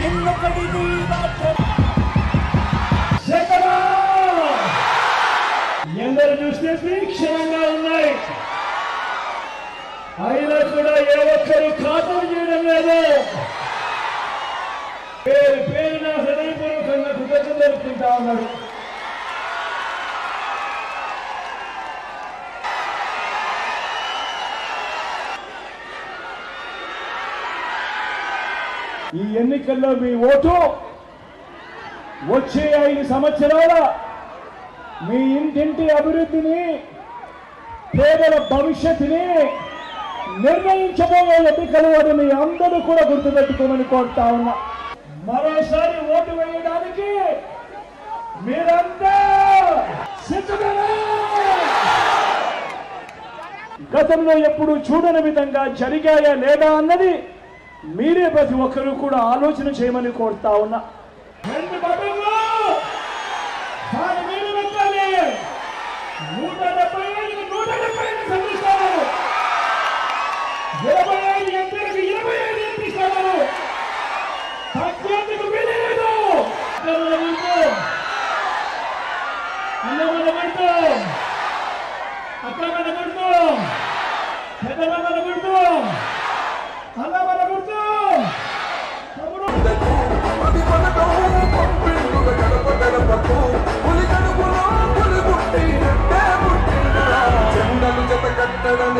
నిన్నొకటిది ఎందరు చూస్తే క్షణంగా ఉన్నాయి. అయినా కూడా ఏ ఒక్కరు ఖాతాలు చేయడం లేదు. పేరు పేరు నా హృదయపూర్వకంగా కృతజ్ఞతలు తెలుపుకుంటా ఉన్నాడు ఈ ఎన్నికల్లో మీ ఓటు వచ్చే ఐదు సంవత్సరాల మీ ఇంటింటి అభివృద్ధిని పేదల భవిష్యత్తుని నిర్ణయించబోయే ఎన్నికలు అని మీ అందరూ కూడా గుర్తుపెట్టుకోమని కోరుతా ఉన్నా. మరోసారి ఓటు వేయడానికి మీరంతా సిద్ధమేనా? గతంలో ఎప్పుడు చూడని విధంగా జరిగాయా లేదా అన్నది మీరే ప్రతి ఒక్కరూ కూడా ఆలోచన చేయమని కోరుతా ఉన్నా. అక్కడ పెద్ద